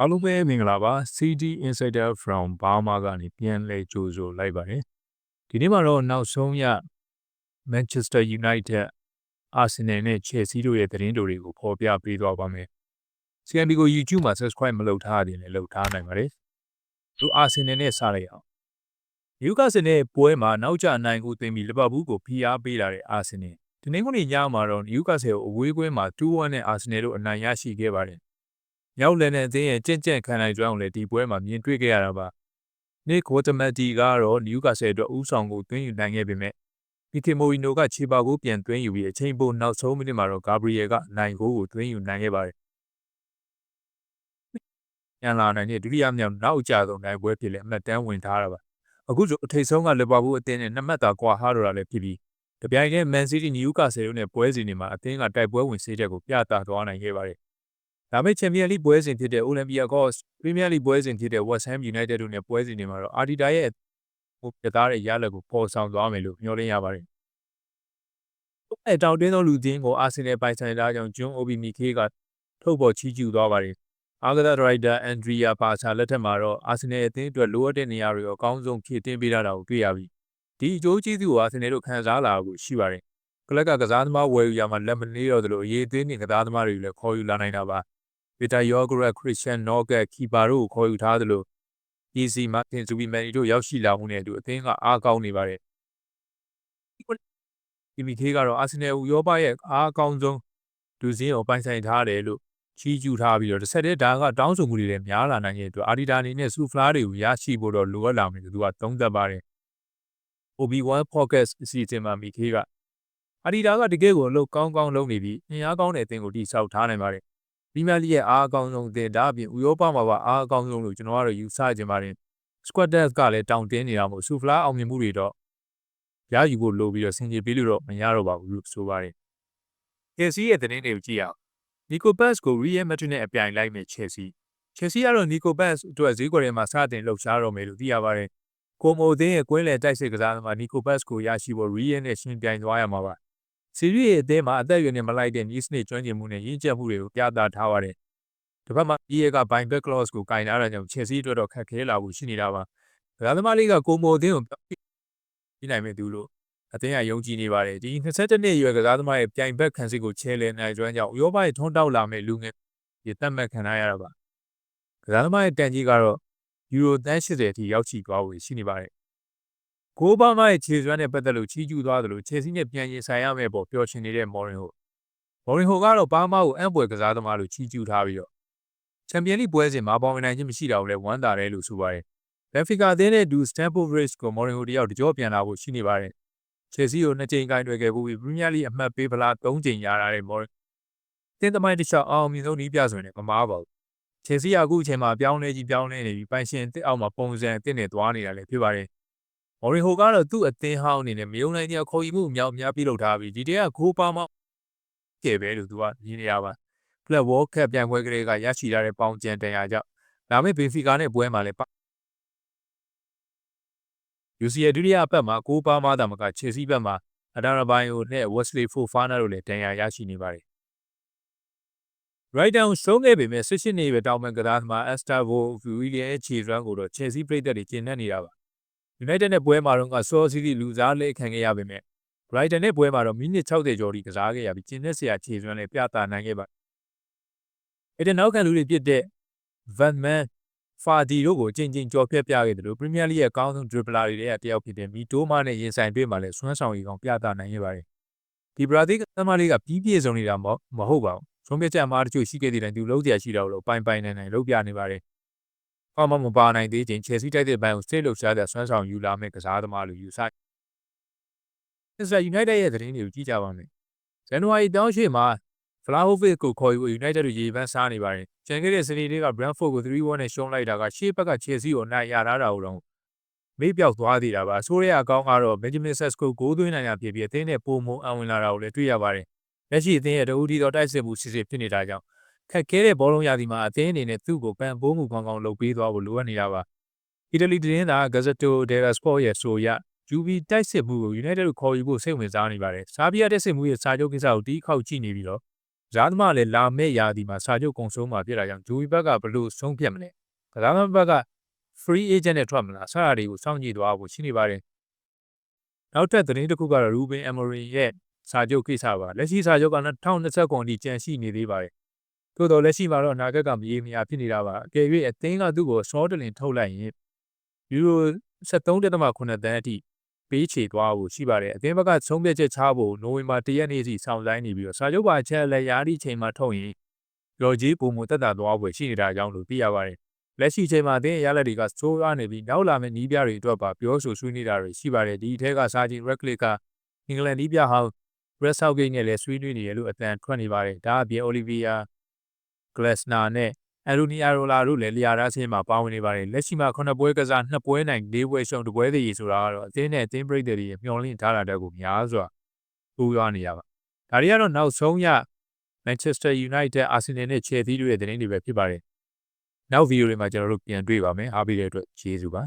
အားလုံးပဲမင်္ဂလာပါ CD Insider from Burma ကနေပြန်လဲကြိုဆိုလိုက်ပါတယ်ဒီနေ့မှာတော့နောက်ဆုံးရ Manchester United Arsenal နဲ့ Chelsea တို့ရဲ့သတင်းတွေကိုဖော်ပြပေးသွားပါမယ် CMB ကို YouTube မှာ Subscribe မလုပ်ထားရင်လည်းလုပ်ထားနိုင်ပါတယ်သူ Arsenal နဲ့စလိုက်အောင် Newcastle နဲ့ပွဲမှာနောက်ကျအနိုင်ကိုသွင်းပြီး Liverpool ကိုဖိအားပေးလာတဲ့ Arsenal ဒီနေ့ကနေညမှာတော့ Newcastle ကိုအဝေးကွင်းမှာ2-1နဲ့ Arsenal တို့အနိုင်ရရှိခဲ့ပါတယ် မြောက်လန်နဲ့အသင်းရဲ့ကြင့်ကြင့်ခံနိုင်ကြောင်းလည်းဒီပွဲမှာမြင်တွေ့ခဲ့ရတာပါ။နိကိုတမက်တီကတော့နယူကာဆယ်အတွက်ဥဆောင်ကိုသွင်းယူနိုင်ခဲ့ပေမဲ့ပီတီမိုရီနိုကခြေပါကိုပြန်သွင်းယူပြီးအချိန်ပိုနောက်ဆုံးမိနစ်မှာတော့ဂါဘရီယယ်ကနိုင်ကိုကိုသွင်းယူနိုင်ခဲ့ပါတယ်။ညလာနိုင်တဲ့ဒုတိယမြောက်နောက်ကျဆုံးနိုင်ပွဲဖြစ်လေအမှတ်တမ်းဝင်ထားတာပါ။အခုဆိုအထိတ်ဆုံးကလီဗာပူးအသင်းနဲ့နှစ်မှတ်သာကွာဟားတော့တာလည်းဖြစ်ပြီးတပြိုင်တည်းမန်စီးတီးနယူကာဆယ်တို့နဲ့ပွဲစဉ်တွေမှာအသင်းကတိုက်ပွဲဝင်စေးချက်ကိုပြသသွားနိုင်ခဲ့ပါတယ် ဒါပေမဲ့ချန်ပီယံလိပွဲစဉ်ဖြစ်တဲ့ Olympiacos Premier League ပွဲစဉ်ဖြစ်တဲ့ West Ham United တို့နဲ့ပွဲစဉ်တွေမှာတော့ Arteta ရဲ့ဟိုပြသားတဲ့ရလဒ်ကိုပေါ်ဆောင်သွားမယ်လို့မျှော်လင့်ရပါတယ်။အဲတောင်တင်းသောလူချင်းကိုအာဆင်နယ်ပိုင်ဆိုင်တာကြောင့်ဂျွန်အိုဘီမီခေးကထုတ်ပေါ်ချီးကျူးသွားပါတယ်။အာဂဒဒရိုက်တာအန်ဒရီယာပါချာလက်ထက်မှာတော့အာဆင်နယ်အသင်းအတွက်လိုအပ်တဲ့နေရာတွေအကောင်းဆုံးဖြည့်တင်းပေးတာကိုတွေ့ရပြီးဒီအကျိုးကျေးဇူးကိုအာဆင်နယ်တို့ခံစားလာဖို့ရှိပါတယ်။ကလပ်ကကစားသမားဝယ်ယူရမှာလက်မနေတော့သလိုအရေးအသွေးနဲ့ကစားသမားတွေလည်းခေါ်ယူလာနိုင်တာပါ ဗီတာယောဂရက်ခရစ်စတန်နော့ကတ်ခီပါတို့ကိုခေါ်ယူထားသလို PC မာတင်ဇူဘီမန်နီတို့ရောက်ရှိလာမှုနဲ့အတူအသင်းကအားကောင်းနေပါတယ်ဒီမီခေးကတော့အာဆင်နယ်ဥရောပရဲ့အားအကောင်းဆုံးဒူစင်းကိုပိုင်ဆိုင်ထားတယ်လို့ချီးကျူးထားပြီးတော့တစ်ဆက်တည်းဒါကတောင်းဆိုမှုတွေလည်းများလာနိုင်တဲ့အတွက်အာဒီတာအနေနဲ့စူဖလားတွေကိုရရှိဖို့တော့လိုအပ်လာမယ်လို့သူကသုံးသပ်ပါတယ် Obi-Wan Podcast အစီအစဉ်မှာမီခေးကအာဒီတာကတကယ်ကိုအလုပ်ကောင်းကောင်းလုပ်နေပြီးအင်အားကောင်းတဲ့အသင်းကိုတိစောက်ထားနိုင်ပါတယ် ပရီးမီးယားလိရဲ့အားအကောင်းဆုံးအသင်းဒါအပြင်ဥရောပမှာပါအားအကောင်းဆုံးလို့ကျွန်တော်ကတော့ယူဆကြင်ပါတယ် squad depth ကလည်းတောင်းတင်းနေတာမို့ဆူဖလာအောင်မြင်မှုတွေတော့ရယူဖို့လိုပြီးတော့ဆင်ခြင်ပေးလို့တော့မရတော့ပါဘူးလို့ဆိုပါတယ် Chelsea ရဲ့သတင်းတွေကိုကြည့်အောင် Nico Bass ကို Real Madrid နဲ့အပြိုင်လိုက်မဲ့ Chelsea Chelsea ကတော့ Nico Bass အတွက်ဈေးကွက်ထဲမှာစတင်လှုပ်ရှားတော့မယ်လို့သိရပါတယ်ကိုမိုသင်းရဲ့ကွင်းလယ်တိုက်စစ်ကစားသမား Nico Bass ကိုရရှိဖို့ Real နဲ့ရှင်ပြိုင်သွားရမှာပါ စီရီရဲ့အသင်းမှာအသက်အရွယ်နဲ့မလိုက်တဲ့ news နဲ့ကျွမ်းကျင်မှုနဲ့ရင့်ကျက်မှုတွေကိုပြသထားပါတယ်။ဒီဘက်မှာ EA က buyback clause ကိုကင်ထားတာကြောင့် Chelsea အတွက်တော့ခက်ခဲလာဖို့ရှိနေတာပါ။ဒါသမားလေးကကိုမိုအသင်းကိုပြနိုင်မဲ့သူလို့အသင်းကယုံကြည်နေပါတယ်။ဒီ22နှစ်အရွယ်ကစားသမားရဲ့ပြိုင်ဘက်ခံစစ်ကိုချဲလဲနိုင်ကျွမ်းကြောင့်ဥရောပရဲ့ထွန်းတောက်လာမဲ့လူငယ်ဒီတတ်မှတ်ခံရရတာပါ။ကစားသမားရဲ့တန်ကြီးကတော့ယူရိုသန်း80အထိရောက်ချီသွားဖို့ရှိနေပါတယ် ကိုဘာမာရဲ့ခြေစွမ်းနဲ့ပတ်သက်လို့ချီးကျူးသွားသလိုချယ်ဆီနဲ့ပြန်ရင်ဆိုင်ရမယ့်ပေါ်ပျော်ရွှင်နေတဲ့မော်ရင်ဟိုမော်ရင်ဟိုကတော့ဘာမာကိုအံ့ဖွယ်ကစားသမားလို့ချီးကျူးထားပြီးတော့ချန်ပီယံလိပွဲစဉ်မှာပေါဝင်နိုင်ခြင်းမရှိတာကိုလည်းဝမ်းသာတယ်လို့ဆိုပါတယ်ဘန်ဖီကာအသင်းနဲ့ဒူစတန်ဖို့ဘရစ်ကိုမော်ရင်ဟိုတယောက်တကြောပြန်လာဖို့ရှိနေပါတယ်ချယ်ဆီကိုနှစ်ကြိမ်ကင်တွယ်ခဲ့ပြီးပရီးမီးယားလိအမှတ်ပေးဖလား၃ကြိမ်ရထားတဲ့မော်ရင်တင်းသမိုင်းတစ်လျှောက်အောင်မြင်ဆုံးနီးပြဆိုရင်လည်းမမားပါဘူးချယ်ဆီကအခုအချိန်မှာပြောင်းလဲကြီးပြောင်းလဲနေပြီးပိုင်ရှင်တစ်အောက်မှာပုံစံအသစ်နဲ့သွားနေတာလည်းဖြစ်ပါတယ် မော်ရီဟိုကတော့သူ့အသင်းဟောင်းအနေနဲ့မယုံနိုင်တဲ့ခေါ်ယူမှုအများအများပြုလုပ်ထားပြီးဒီတည်းကဂိုးပါမောင်းကျေပဲလို့သူကမြင်နေရပါဖလက်ဝေါ်ကပ်ပြန်ပွဲကလေးကရရှိထားတဲ့ပေါင်ကျန်တန်ရာကြောင့်ဒါမဲ့ဘင်ဖီကာနဲ့ပွဲမှာလည်းယူစီရဲ့ဒုတိယအပတ်မှာကိုပါမာတာမကချေစီဘက်မှာအဒါရဘိုင်ယိုနဲ့ဝက်စလီဖိုဖာနာတို့လည်းတန်ရာရရှိနေပါတယ် right down ဆုံးခဲ့ပေမဲ့16နှစ်ပဲတောင်ပန်ကစားသမား Estavo Willian ရဲ့ခြေစွမ်းကိုတော့ Chelsea ပြည်သက်တွေကျင်းနေနေတာပါ United နဲ့ပွဲမှာတော့ကဆောစီတီလူစားလေးခံခဲ့ရပေမဲ့ Brighton နဲ့ပွဲမှာတော့မိနစ်60ကျော်ထိကစားခဲ့ရပြီးကျင်းတဲ့ဆရာခြေစွမ်းနဲ့ပြသနိုင်ခဲ့ပါအဲ့ဒီနောက်ခံလူတွေဖြစ်တဲ့ Van Man ဖာဒီတို့ကိုအချင်းချင်းကြော်ပြက်ပြခဲ့တယ်လို့ Premier League ရဲ့အကောင်းဆုံး dribbler တွေရဲ့တယောက်ဖြစ်တဲ့မီတိုမာနဲ့ရင်ဆိုင်တွေ့မှာလည်းဆွမ်းဆောင်ရည်ကောင်ပြသနိုင်ခဲ့ပါတယ်ဒီဘရာဇီးကသမားလေးကပြီးပြည့်စုံနေတာမဟုတ်ပါဘူးဆုံးဖြတ်ချက်အမှားတချို့ရှိခဲ့တဲ့တိုင်သူလုံးစရာရှိတော့လို့ပိုင်ပိုင်နိုင်နိုင်လုပ်ပြနေပါတယ်။ အောက်မှမပါနိုင်သေးခြင်းချယ်ဆီတိုက်တဲ့ဘိုင်းကိုစိတ်လှုပ်ရှားတဲ့ဆွမ်းဆောင်ယူလာမဲ့ကစားသမားလို့ယူဆ။ Manchester United ရဲ့သတင်းတွေကိုကြည့်ကြပါမယ်။ဇန်နဝါရီတောင်းရွှေ့မှာ Vlahovic ကိုခေါ်ယူ United တို့ရေပန်းစားနေပါတယ်။ကျန်ခဲ့တဲ့စနေနေ့က Brentford ကို3-1နဲ့ရှုံးလိုက်တာကရှေ့ဘက်က Chelsea ကိုနိုင်ရတာတော့မေ့ပြောက်သွားသေးတာပါ။ဆိုးရအကောင်းကတော့ Benjamin Sesko ဂိုးသွင်းနိုင်တာဖြစ်ပြီးအသင်းနဲ့ပုံမအံဝင်လာတာကိုလည်းတွေ့ရပါတယ်။လက်ရှိအသင်းရဲ့တအူဒီတော်တိုက်စစ်မှုစစ်စစ်ဖြစ်နေတာကြောင့် ခက်ခဲတဲ့ဘောလုံးရာသီမှာအသင်းအနေနဲ့သူ့ကိုပံ့ပိုးမှုကောင်းကောင်းလုပ်ပေးသွားဖို့လိုအပ်နေတာပါ။အီတလီသတင်းသား Gazzetto dello Sport ရဲ့ဆိုရ UV တိုက်စစ်မှုကို United ကိုခေါ်ယူဖို့စိတ်ဝင်စားနေပါတယ်။ဆာဘီယာတိုက်စစ်မှုရဲ့စာချုပ်ကိစ္စကိုတီးခေါက်ကြည့်နေပြီးတော့ဇာသမားလည်းလာမဲ့ရာဒီမှာစာချုပ်ကုံဆုံးမှာဖြစ်တာကြောင့်ဂျိုဝီဘက်ကဘလို့ဆုံးဖြတ်မလဲကစားသမားဘက်က free agent နဲ့ထွက်မလားဆရာတွေကိုစောင့်ကြည့်သွားဖို့ရှိနေပါတယ်နောက်ထပ်သတင်းတစ်ခုကတော့ Ruben Amorim ရဲ့စာချုပ်ကိစ္စပါလက်ရှိစာချုပ်က2020ခုနှစ်ကြန့်ရှိနေသေးပါတယ် သို့တော်လက်ရှိမှာတော့အနာဂတ်ကမရေမရာဖြစ်နေတာပါအကယ်၍အသင်းကသူ့ကိုစောတလင်ထုတ်လိုက်ရင်ယူရို73.8တန်းအထိပေးချေသွားဖို့ရှိပါတယ်အသင်းဘက်ကဆုံးဖြတ်ချက်ချဖို့နိုဝင်ဘာ1ရက်နေ့စီစောင့်ဆိုင်းနေပြီးတော့စာချုပ်ပါအချက်လက်ရာသည့်ချိန်မှာထုတ်ရင်ရော်ဂျီပုံမတက်တာသွားဖို့ရှိနေတာကြောင့်လို့သိရပါတယ်လက်ရှိချိန်မှာအသင်းရလက်တွေကစိုးရနေပြီးနောက်လာမယ့်နီးပြတွေအတွက်ပါပြောဆိုဆွေးနွေးတာတွေရှိပါတယ်ဒီအထက်ကစာချင်း Redcliffe ကအင်္ဂလန်နီးပြဟောင်း Red Southgate နဲ့လည်းဆွေးနွေးနေရလို့အတန်ထွက်နေပါတယ်ဒါအပြင် Olivia Glasner နဲ့ Anthony Arola တို့လည်းလျာရာဆင်းမှာပါဝင်နေပါတယ်လက်ရှိမှာ9ပွဲကစား2ပွဲနိုင်4ပွဲရှုံး2ပွဲသေးရီဆိုတာကတော့အသင်းနဲ့အသင်းပရိသတ်တွေမျှော်လင့်ထားတာတက်ကိုများစွာပူရွားနေရပါဒါတွေကတော့နောက်ဆုံးရ Manchester United Arsenal နဲ့ Chelsea တို့ရဲ့သတင်းတွေပဲဖြစ်ပါတယ်နောက်ဗီဒီယိုတွေမှာကျွန်တော်တို့ပြန်တွေ့ပါမယ်အားပေးတဲ့အတွက်ကျေးဇူးပါ